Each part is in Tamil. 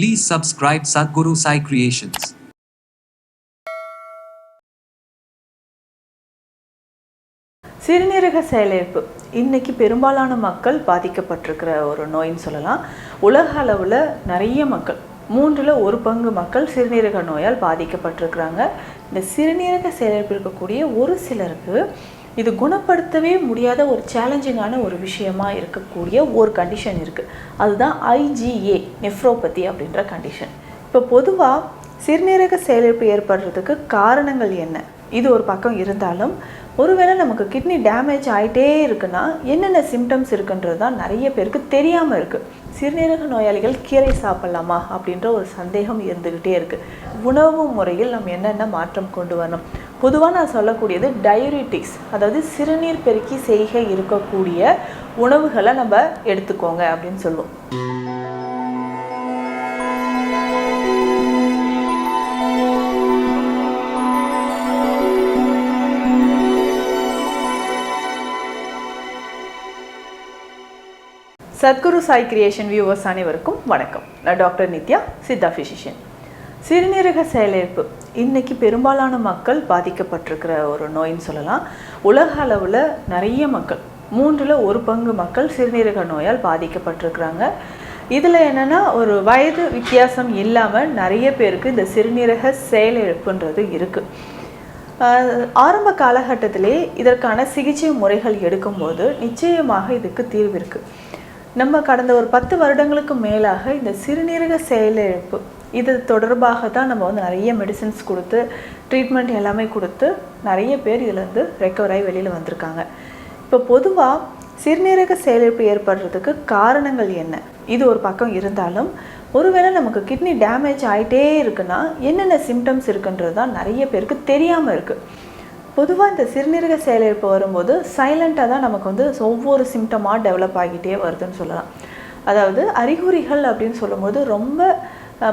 Please subscribe Sadhguru Sai Creations. சிறுநீரக செயலிழப்பு இன்னைக்கு பெரும்பாலான மக்கள் பாதிக்கப்பட்டிருக்கிற ஒரு நோயின்னு சொல்லலாம். உலக அளவில் நிறைய மக்கள் மூன்றில் ஒரு பங்கு மக்கள் சிறுநீரக நோயால் பாதிக்கப்பட்டிருக்கிறாங்க. இந்த சிறுநீரக செயலிழப்பு இருக்கக்கூடிய ஒரு சிலருக்கு இது குணப்படுத்தவே முடியாத ஒரு சேலஞ்சிங்கான ஒரு விஷயமா இருக்கக்கூடிய ஒரு கண்டிஷன் இருக்குது அதுதான் ஐஜிஏ நெஃப்ரோபதி அப்படின்ற கண்டிஷன் இப்போ பொதுவாக சிறுநீரக செயலிழப்பு ஏற்படுறதுக்கு காரணங்கள் என்ன? இது ஒரு பக்கம் இருந்தாலும் ஒருவேளை நமக்கு கிட்னி டேமேஜ் ஆகிட்டே இருக்குன்னா என்னென்ன சிம்டம்ஸ் இருக்குன்றது தான் நிறைய பேருக்கு தெரியாமல் இருக்குது சிறுநீரக நோயாளிகள் கீரை சாப்பிட்லாமா அப்படின்ற ஒரு சந்தேகம் இருந்துக்கிட்டே இருக்குது உணவு முறையில் நம்ம என்னென்ன மாற்றம் கொண்டு வரணும்? பொதுவாக நான் சொல்லக்கூடியது டயரிட்டிக்ஸ் அதாவது சிறுநீர் பெருக்கி செய்கை இருக்கக்கூடிய உணவுகளை நம்ம எடுத்துக்கோங்க அப்படின்னு சொல்லுவோம். சத்குரு சாய் கிரியேஷன் வியூவர்ஸ் அனைவருக்கும் வணக்கம். நான் டாக்டர் நித்யா சித்தா ஃபிசிஷியன் சிறுநீரக செயலிழப்பு. இன்றைக்கி பெரும்பாலான மக்கள் பாதிக்கப்பட்டிருக்கிற ஒரு நோயின்னு சொல்லலாம். உலக அளவில் நிறைய மக்கள் மூன்றில் ஒரு பங்கு மக்கள் சிறுநீரக நோயால் பாதிக்கப்பட்டிருக்கிறாங்க. இதில் என்னென்னா ஒரு வயது வித்தியாசம் இல்லாமல் நிறைய பேருக்கு இந்த சிறுநீரக செயலிழப்புன்றது இருக்குது ஆரம்ப காலகட்டத்திலே இதற்கான சிகிச்சை முறைகள் எடுக்கும்போது நிச்சயமாக இதுக்கு தீர்வு இருக்குது நம்ம கடந்த ஒரு பத்து வருடங்களுக்கு மேலாக இந்த சிறுநீரக செயலிழப்பு இது தொடர்பாக தான் நம்ம வந்து நிறைய மெடிசின்ஸ் கொடுத்து ட்ரீட்மெண்ட் எல்லாமே கொடுத்து நிறைய பேர் இதிலேருந்து ரெக்கவர் ஆகி வெளியில் வந்திருக்காங்க. இப்போ பொதுவாக சிறுநீரக செயலிழப்பு ஏற்படுறதுக்கு காரணங்கள் என்ன? இது ஒரு பக்கம் இருந்தாலும் ஒருவேளை நமக்கு கிட்னி டேமேஜ் ஆகிட்டே இருக்குன்னா என்னென்ன சிம்டம்ஸ் இருக்குன்றது தான் நிறைய பேருக்கு தெரியாமல் இருக்குது பொதுவாக இந்த சிறுநீரக செயலிழப்பு வரும்போது சைலண்ட்டாக தான் நமக்கு வந்து ஒவ்வொரு சிம்டமாக டெவலப் ஆகிட்டே வருதுன்னு சொல்லலாம். அதாவது அறிகுறிகள் அப்படின்னு சொல்லும்போது ரொம்ப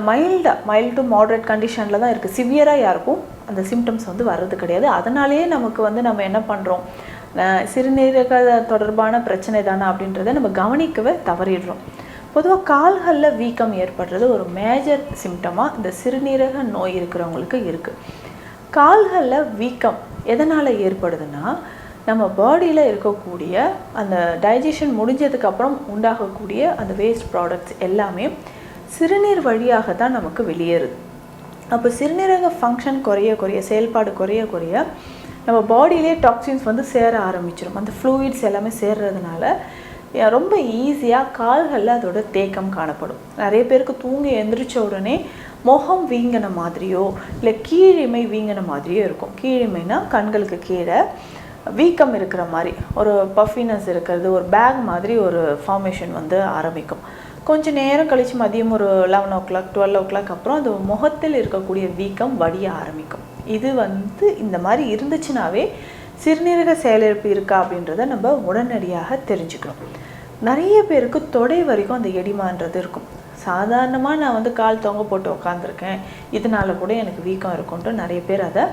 மைல்டாக மைல்டு டு மாட்ரேட் கண்டிஷனில் தான் இருக்குது சிவியராக யாருக்கும் அந்த சிம்டம்ஸ் வந்து வர்றது கிடையாது. அதனாலேயே நமக்கு வந்து நம்ம என்ன பண்ணுறோம் சிறுநீரக தொடர்பான பிரச்சனை தானே அப்படின்றத நம்ம கவனிக்கவே தவறிடுறோம். பொதுவாக கால்களில் வீக்கம் ஏற்படுறது ஒரு மேஜர் சிம்டமாக இந்த சிறுநீரக நோய் இருக்கிறவங்களுக்கு இருக்குது கால்களில் வீக்கம் எதனால் ஏற்படுதுன்னா நம்ம பாடியில் இருக்கக்கூடிய அந்த டைஜஷன் முடிஞ்சதுக்கப்புறம் உண்டாகக்கூடிய அந்த வேஸ்ட் ப்ராடக்ட்ஸ் எல்லாமே சிறுநீர் வழியாக தான் நமக்கு வெளியேறுது. அப்போ சிறுநீரக ஃபங்க்ஷன் குறைய குறைய செயல்பாடு குறைய குறைய நம்ம பாடியிலே டாக்ஸின்ஸ் வந்து சேர ஆரம்பிச்சிடும் அந்த ஃப்ளூயிட்ஸ் எல்லாமே சேர்றதுனால ரொம்ப ஈஸியாக கால்களில் அதோட தேக்கம் காணப்படும். நிறைய பேருக்கு தூங்கி எந்திரிச்ச உடனே முகம் வீங்கின மாதிரியோ இல்லை கீழிமை வீங்கின மாதிரியோ இருக்கும். கீழிமைனா கண்களுக்கு கீழே வீக்கம் இருக்கிற மாதிரி ஒரு பஃபினஸ் இருக்கிறது ஒரு பேக் மாதிரி ஒரு ஃபார்மேஷன் வந்து ஆரம்பிக்கும். கொஞ்சம் நேரம் கழித்து மதியம் ஒரு eleven o'clock twelve o'clock அப்புறம் அது முகத்தில் இருக்கக்கூடிய வீக்கம் வடிய ஆரம்பிக்கும். இது வந்து இந்த மாதிரி இருந்துச்சுனாவே சிறுநீரக செயலிழப்பு இருக்கா அப்படின்றத நம்ம உடனடியாக தெரிஞ்சுக்கணும் நிறைய பேருக்கு தொடை வரைக்கும் அந்த எடிமான்றது இருக்கும். சாதாரணமாக நான் வந்து கால் தொங்க போட்டு உக்காந்துருக்கேன். இதனால கூட எனக்கு வீக்கம் இருக்குன்ட்டு நிறைய பேர் அதை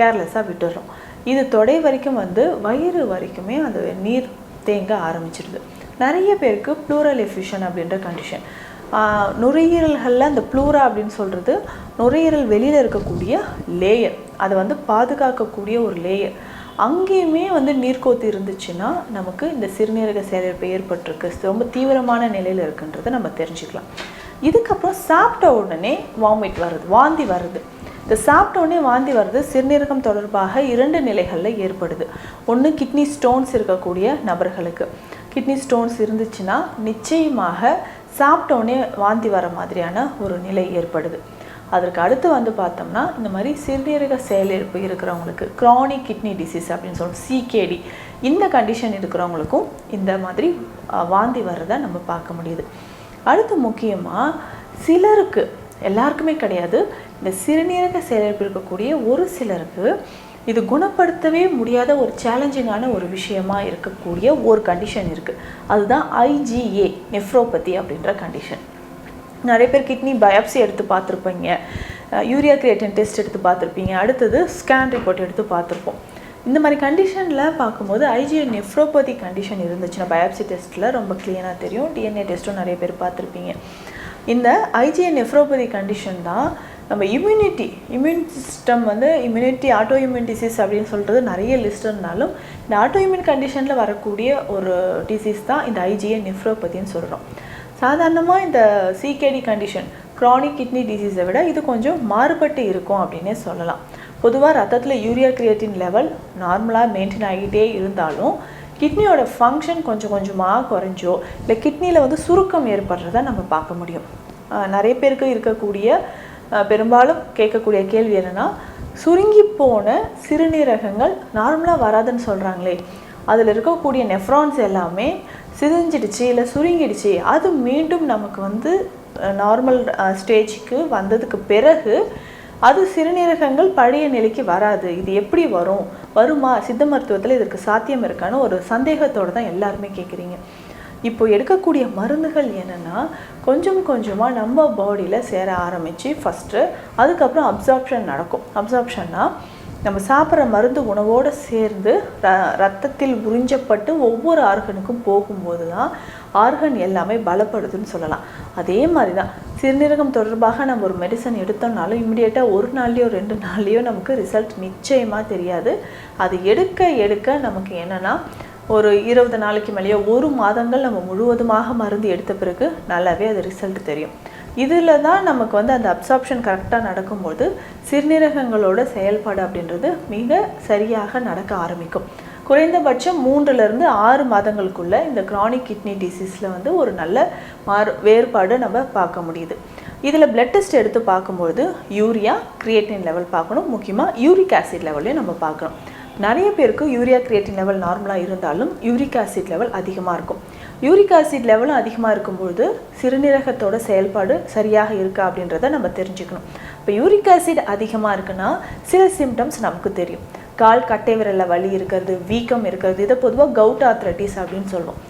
கேர்லெஸ்ஸாக விட்டுடுறோம் இது தொடை வரைக்கும் வந்து வயிறு வரைக்குமே அந்த நீர் தேங்க ஆரம்பிச்சிடுது நிறைய பேருக்கு ப்ளூரல் எஃபிஷன் அப்படின்ற கண்டிஷன் நுரையீரல்களில் அந்த ப்ளூரா அப்படின்னு சொல்கிறது நுரையீரல் வெளியில் இருக்கக்கூடிய லேயர் அதை வந்து பாதுகாக்கக்கூடிய ஒரு லேயர் அங்கேயுமே வந்து நீர்க்கோத்து இருந்துச்சுன்னா நமக்கு இந்த சிறுநீரக செயலிழப்பு ஏற்பட்டிருக்கு. ரொம்ப தீவிரமான நிலையில் இருக்குன்றதை நம்ம தெரிஞ்சுக்கலாம். இதுக்கப்புறம் சாப்பிட்ட உடனே வாமிட் வருது வாந்தி வருது. இந்த சாப்பிட்ட உடனே வாந்தி வருது சிறுநீரகம் தொடர்பாக இரண்டு நிலைகளில் ஏற்படுது. ஒன்று கிட்னி ஸ்டோன்ஸ் இருக்கக்கூடிய நபர்களுக்கு. கிட்னி ஸ்டோன்ஸ் இருந்துச்சுன்னா நிச்சயமாக சாப்பிட்ட உடனே வாந்தி வர மாதிரியான ஒரு நிலை ஏற்படுது. அதற்கு அடுத்து வந்து பார்த்தோம்னா இந்த மாதிரி சிறுநீரக செயலிழப்பு இருக்கிறவங்களுக்கு க்ரானிக் கிட்னி டிசீஸ் அப்படின்னு சொல்லுவோம் சிகேடி இந்த கண்டிஷன் இருக்கிறவங்களுக்கும் இந்த மாதிரி வாந்தி வர்றதை நம்ம பார்க்க முடியுது. அடுத்து முக்கியமாக சிலருக்கு எல்லாருக்குமே கிடையாது இந்த சிறுநீரக செயலிழப்பு இருக்கக்கூடிய ஒரு சிலருக்கு இது குணப்படுத்தவே முடியாத ஒரு சேலஞ்சிங்கான ஒரு விஷயமா இருக்கக்கூடிய ஒரு கண்டிஷன் இருக்குது அதுதான் ஐஜிஏ நெஃப்ரோபதி அப்படின்ற கண்டிஷன் நிறைய பேர் கிட்னி பயாப்சி எடுத்து பார்த்துருப்பீங்க. யூரியா கிரியேட்டின் டெஸ்ட் எடுத்து பார்த்துருப்பீங்க. அடுத்தது ஸ்கேன் ரிப்போர்ட் எடுத்து பார்த்துருப்போம். இந்த மாதிரி கண்டிஷனில் பார்க்கும்போது ஐஜிஏ நெஃப்ரோபதி கண்டிஷன் இருந்துச்சுன்னா பயாப்சி டெஸ்ட்டில் ரொம்ப க்ளீனாக தெரியும். டிஎன்ஏ டெஸ்ட்டும் நிறைய பேர் பார்த்துருப்பீங்க. இந்த ஐஜிஎன் நெஃப்ரோபதி கண்டிஷன் தான் நம்ம இம்யூனிட்டி இம்யூன் சிஸ்டம் வந்து இம்யூனிட்டி ஆட்டோ இம்யூன் டிசீஸ் அப்படின்னு சொல்கிறது நிறைய லிஸ்ட் இருந்தாலும் இந்த ஆட்டோ இம்யூன் கண்டிஷனில் வரக்கூடிய ஒரு டிசீஸ் தான் இந்த ஐஜிஎன் நெஃப்ரோபதின்னு சொல்கிறோம் சாதாரணமாக இந்த சிகேடி கண்டிஷன் க்ரானிக் கிட்னி டிசீஸை விட இது கொஞ்சம் மாறுபட்டு இருக்கும் அப்படின்னே சொல்லலாம். பொதுவாக ரத்தத்தில் யூரியா கிரியேட்டின் லெவல் நார்மலாக மெயின்டைன் ஆகிட்டே இருந்தாலும் கிட்னியோட ஃபங்க்ஷன் கொஞ்சம் கொஞ்சமாக குறைஞ்சோ இல்லை கிட்னியில் வந்து சுருக்கம் ஏற்படுறத நம்ம பார்க்க முடியும். நிறைய பேருக்கு இருக்கக்கூடிய பெரும்பாலும் கேட்கக்கூடிய கேள்வி என்னென்னா சுருங்கி போன சிறுநீரகங்கள் நார்மலாக வராதுன்னு சொல்கிறாங்களே அதில் இருக்கக்கூடிய நெஃப்ரான்ஸ் எல்லாமே சிதைஞ்சிடுச்சு இல்லை சுருங்கிடுச்சு அது மீண்டும் நமக்கு வந்து நார்மல் ஸ்டேஜுக்கு வந்ததுக்கு பிறகு அது சிறுநீரகங்கள் பழைய நிலைக்கு வராது. இது எப்படி வரும்? வருமா? சித்த மருத்துவத்தில் இதற்கு சாத்தியம் இருக்கான்னு ஒரு சந்தேகத்தோடு தான் எல்லாருமே கேட்குறீங்க இப்போ எடுக்கக்கூடிய மருந்துகள் என்னென்னா கொஞ்சம் கொஞ்சமாக நம்ம பாடியில் சேர ஆரம்பித்து ஃபஸ்ட்டு அதுக்கப்புறம் அப்சார்ப்ஷன் நடக்கும். அப்சார்ப்ஷன்னா நம்ம சாப்பிட்ற மருந்து உணவோடு சேர்ந்து ர ரத்தத்தில் உறிஞ்சப்பட்டு ஒவ்வொரு ஆர்கனுக்கும் போகும்போது தான் ஆர்கன் எல்லாமே பலப்படுதுன்னு சொல்லலாம். அதே மாதிரி தான் சிறுநீரகம் தொடர்பாக நம்ம ஒரு மெடிசன் எடுத்தோம்னாலும் இமிடியேட்டாக ஒரு நாள்லேயோ ரெண்டு நாள்லையோ நமக்கு ரிசல்ட் நிச்சயமாக தெரியாது. அது எடுக்க எடுக்க நமக்கு என்னென்னா ஒரு இருபது நாளைக்கு மேலேயோ ஒரு மாதங்கள் நம்ம முழுவதுமாக மருந்து எடுத்த பிறகு நல்லாவே அது ரிசல்ட் தெரியும். இதில் தான் நமக்கு வந்து அந்த அப்சார்ப்ஷன் கரெக்டாக நடக்கும்போது சிறுநீரகங்களோட செயல்பாடு அப்படின்றது மிக சரியாக நடக்க ஆரம்பிக்கும். குறைந்தபட்சம் மூன்றுலேருந்து ஆறு மாதங்களுக்குள்ளே இந்த க்ரானிக் கிட்னி டிசீஸில் வந்து ஒரு நல்ல மாறு வேறுபாடு நம்ம பார்க்க முடியுது. இதில் பிளட் டெஸ்ட் எடுத்து பார்க்கும்பொழுது யூரியா கிரியேட்டின் லெவல் பார்க்கணும். முக்கியமாக யூரிக் ஆசிட் லெவலையும் நம்ம பார்க்கணும். நிறைய பேருக்கு யூரியா கிரியேட்டின் லெவல் நார்மலாக இருந்தாலும் யூரிக் ஆசிட் லெவல் அதிகமாக இருக்கும். யூரிக் ஆசிட் லெவலும் அதிகமாக இருக்கும்பொழுது சிறுநீரகத்தோட செயல்பாடு சரியாக இருக்கா அப்படின்றத நம்ம தெரிஞ்சுக்கணும். இப்போ யூரிக் ஆசிட் அதிகமாக இருக்குன்னா சில சிம்டம்ஸ் நமக்கு தெரியும். கால் கட்டை விரலில் வலி இருக்கிறது வீக்கம் இருக்கிறது இதை பொதுவாக கவுட் ஆத்ரட்டிஸ் அப்படின்னு சொல்லுவோம்.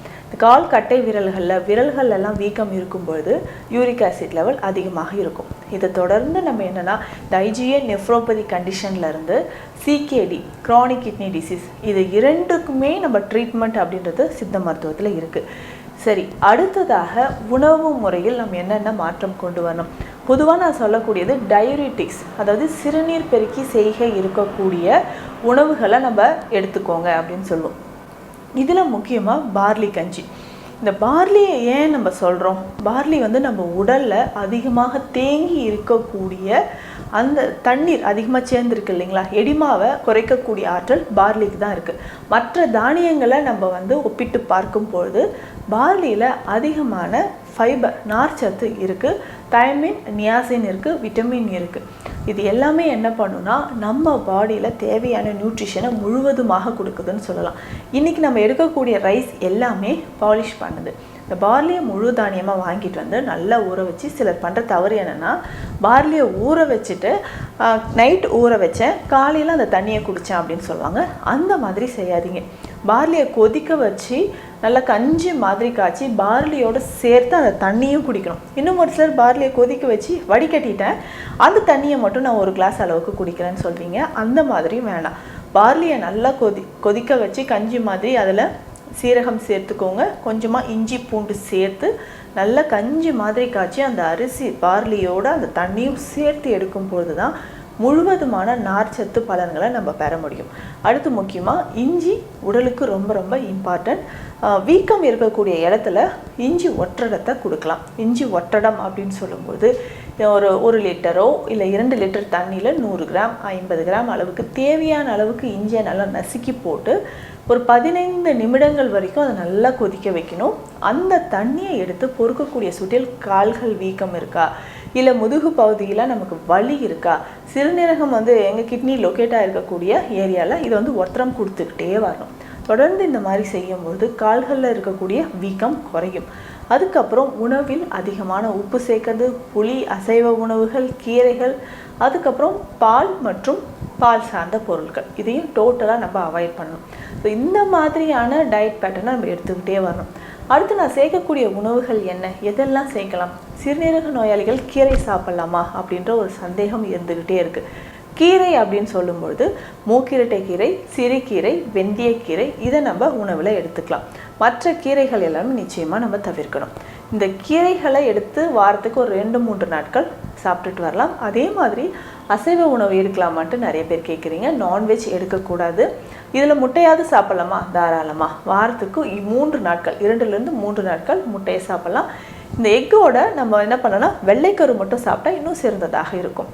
கால் கட்டை விரல்களில் விரல்கள் எல்லாம் வீக்கம் இருக்கும்பொழுது யூரிக் ஆசிட் லெவல் அதிகமாக இருக்கும். இதை தொடர்ந்து நம்ம என்னென்னா இந்த ஐஜிஏ நெஃப்ரோபதி கண்டிஷன்லேருந்து சிகேடி க்ரானிக் கிட்னி டிசீஸ் இது இரண்டுக்குமே நம்ம ட்ரீட்மெண்ட் அப்படின்றது சித்த மருத்துவத்தில் இருக்குது சரி அடுத்ததாக உணவு முறையில் நம்ம என்னென்ன மாற்றம் கொண்டு வரணும்? பொதுவாக நான் சொல்லக்கூடியது டயரிட்டிக்ஸ் அதாவது சிறுநீர் பெருக்கி செய்கை இருக்கக்கூடிய உணவுகளை நம்ம எடுத்துக்கோங்க அப்படின்னு சொல்லுவோம். இதில் முக்கியமாக பார்லி கஞ்சி. இந்த பார்லியை ஏன் நம்ம சொல்கிறோம் பார்லி வந்து நம்ம உடலில் அதிகமாக தேங்கி இருக்கக்கூடிய அந்த தண்ணீர் அதிகமாக சேர்ந்துருக்கு இல்லைங்களா? எடிமாவை குறைக்கக்கூடிய ஆற்றல் பார்லிக்கு தான் இருக்குது மற்ற தானியங்களை நம்ம வந்து ஒப்பிட்டு பார்க்கும் பொழுது பார்லியில் அதிகமான ஃபைபர் நார்ச்சத்து இருக்குது தயமின் நியாசின் இருக்குது விட்டமின் இருக்குது இது எல்லாமே என்ன பண்ணுன்னா நம்ம பாடியில் தேவையான நியூட்ரிஷனை முழுவதுமாக கொடுக்குதுன்னு சொல்லலாம். இன்றைக்கி நம்ம எடுக்கக்கூடிய ரைஸ் எல்லாமே பாலிஷ் பண்ணுது. இந்த பார்லியை முழு தானியமாக வாங்கிட்டு வந்து நல்லா ஊற வச்சு சிலர் பண்ணுற தவறு என்னென்னா பார்லியை ஊற வச்சுட்டு நைட் ஊற வச்சேன். காலையில் அந்த தண்ணியை குடித்தேன் அப்படின்னு சொல்லுவாங்க. அந்த மாதிரி செய்யாதீங்க. பார்லியை கொதிக்க வச்சு நல்லா கஞ்சி மாதிரி காய்ச்சி பார்லியோட சேர்த்து அந்த தண்ணியும் குடிக்கணும். இன்னும் ஒரு சிலர் பார்லியை கொதிக்க வச்சு வடிகட்டிட்டேன். அந்த தண்ணியை மட்டும் நான் ஒரு கிளாஸ் அளவுக்கு குடிக்கிறேன்னு சொல்வீங்க அந்த மாதிரியும் வேண்டாம் பார்லியை நல்லா கொதி கொதிக்க வச்சு கஞ்சி மாதிரி அதில் சீரகம் சேர்த்துக்கோங்க. கொஞ்சமாக இஞ்சி பூண்டு சேர்த்து நல்லா கஞ்சி மாதிரி காய்ச்சி அந்த அரிசி பார்லியோட அந்த தண்ணியும் சேர்த்து எடுக்கும் பொழுது தான் முழுவதுமான நார்ச்சத்து பலன்களை நம்ம பெற முடியும். அடுத்து முக்கியமாக இஞ்சி உடலுக்கு ரொம்ப ரொம்ப இம்பார்ட்டன்ட் வீக்கம் இருக்கக்கூடிய இடத்துல இஞ்சி ஒற்றடத்தை கொடுக்கலாம். இஞ்சி ஒற்றடம் அப்படின்னு சொல்லும்போது ஒரு ஒரு லிட்டரோ இல்லை இரண்டு லிட்டர் தண்ணியில் நூறு கிராம் ஐம்பது கிராம் அளவுக்கு தேவையான அளவுக்கு இஞ்சியை நல்லா நசுக்கி போட்டு ஒரு பதினைந்து நிமிடங்கள் வரைக்கும் அதை நல்லா கொதிக்க வைக்கணும். அந்த தண்ணியை எடுத்து பொறுக்கக்கூடிய சுட்டில் கால்கள் வீக்கம் இருக்கா? இல்லை முதுகு பகுதியில் நமக்கு வலி இருக்கா? சிறுநீரகம் வந்து எங்கள் கிட்னி லொக்கேட்டாக இருக்கக்கூடிய ஏரியாவில் இது வந்து ஒத்தரம் கொடுத்துக்கிட்டே வரணும். தொடர்ந்து இந்த மாதிரி செய்யும்போது கால்களில் இருக்கக்கூடிய வீக்கம் குறையும். அதுக்கப்புறம் உணவில் அதிகமான உப்பு சேர்க்கறது புளி அசைவ உணவுகள் கீரைகள் அதுக்கப்புறம் பால் மற்றும் பால் சார்ந்த பொருட்கள். இதையும் டோட்டலாக நம்ம அவாய்ட் பண்ணணும். ஸோ இந்த மாதிரியான டயட் பேட்டர்னை நம்ம எடுத்துக்கிட்டே வரணும். அடுத்து நான் சேர்க்கக்கூடிய உணவுகள் என்ன? எதெல்லாம் சேர்க்கலாம்? சிறுநீரக நோயாளிகள் கீரை சாப்பிட்லாமா? அப்படின்ற ஒரு சந்தேகம் இருந்துக்கிட்டே இருக்குது கீரை அப்படின்னு சொல்லும்பொழுது மூக்கிரட்டை கீரை சிறுகீரை வெந்தயக்கீரை இதை நம்ம உணவில் எடுத்துக்கலாம். மற்ற கீரைகள் எல்லாமே நிச்சயமாக நம்ம தவிர்க்கணும். இந்த கீரைகளை எடுத்து வாரத்துக்கு ஒரு ரெண்டு மூன்று நாட்கள் சாப்பிட்டுட்டு வரலாம். அதே மாதிரி அசைவ உணவு எடுக்கலாமான்ட்டு நிறைய பேர் கேட்குறீங்க. நான்வெஜ் எடுக்கக்கூடாது. இதில் முட்டையாவது சாப்பிடலாமா? தாராளமாக வாரத்துக்கு மூன்று நாட்கள் இரண்டுலேருந்து மூன்று நாட்கள் முட்டையை சாப்பிடலாம். இந்த எக்கோட நம்ம என்ன பண்ணலாம்? வெள்ளைக்கரு மட்டும் சாப்பிட்டா இன்னும் சிறந்ததாக இருக்கும்.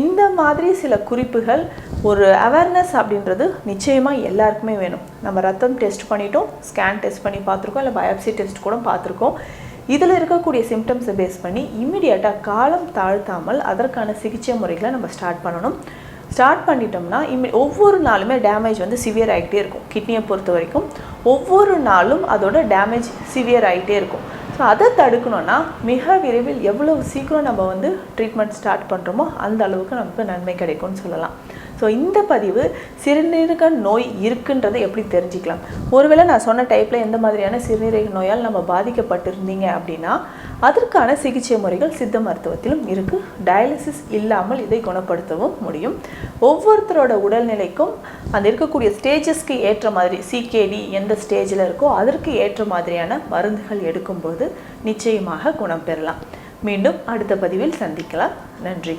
இந்த மாதிரி சில குறிப்புகள் ஒரு அவேர்னஸ் அப்படின்றது நிச்சயமாக எல்லாருக்குமே வேணும். நம்ம ரத்தம் டெஸ்ட் பண்ணிட்டோம் ஸ்கேன் டெஸ்ட் பண்ணி பார்த்துருக்கோம் இல்லை பயாப்சி டெஸ்ட் கூட பார்த்துருக்கோம். இதில் இருக்கக்கூடிய சிம்டம்ஸை பேஸ் பண்ணி இம்மிடியட்டாக காலம் தாழ்த்தாமல் அதற்கான சிகிச்சை முறைகளை நம்ம ஸ்டார்ட் பண்ணணும். ஸ்டார்ட் பண்ணிட்டோம்னா இம்மி ஒவ்வொரு நாளுமே டேமேஜ் வந்து சிவியர் ஆகிட்டே இருக்கும். கிட்னியை பொறுத்த வரைக்கும். ஒவ்வொரு நாளும் அதோட டேமேஜ் சிவியர் ஆகிட்டே இருக்கும். ஸோ அதை தடுக்கணும்னா மிக விரைவில் எவ்வளவு சீக்கிரம் நம்ம வந்து ட்ரீட்மெண்ட் ஸ்டார்ட் பண்ணுறோமோ அந்த அளவுக்கு நமக்கு நன்மை கிடைக்கும்னு சொல்லலாம். ஸோ இந்த பதிவு சிறுநீரக நோய் இருக்குன்றதை எப்படி தெரிஞ்சுக்கலாம்? ஒருவேளை நான் சொன்ன டைப்பில் எந்த மாதிரியான சிறுநீரக நோயால் நம்ம பாதிக்கப்பட்டிருந்தீங்க அப்படின்னா அதற்கான சிகிச்சை முறைகள் சித்த மருத்துவத்திலும் இருக்குது டயாலிசிஸ் இல்லாமல் இதை குணப்படுத்தவும் முடியும். ஒவ்வொருத்தரோட உடல்நிலைக்கும் அந்த இருக்கக்கூடிய ஸ்டேஜஸ்க்கு ஏற்ற மாதிரி சிகேடி எந்த ஸ்டேஜில் இருக்கோ அதற்கு ஏற்ற மாதிரியான மருந்துகள் எடுக்கும்போது நிச்சயமாக குணம் பெறலாம். மீண்டும் அடுத்த பதிவில் சந்திக்கலாம். நன்றி.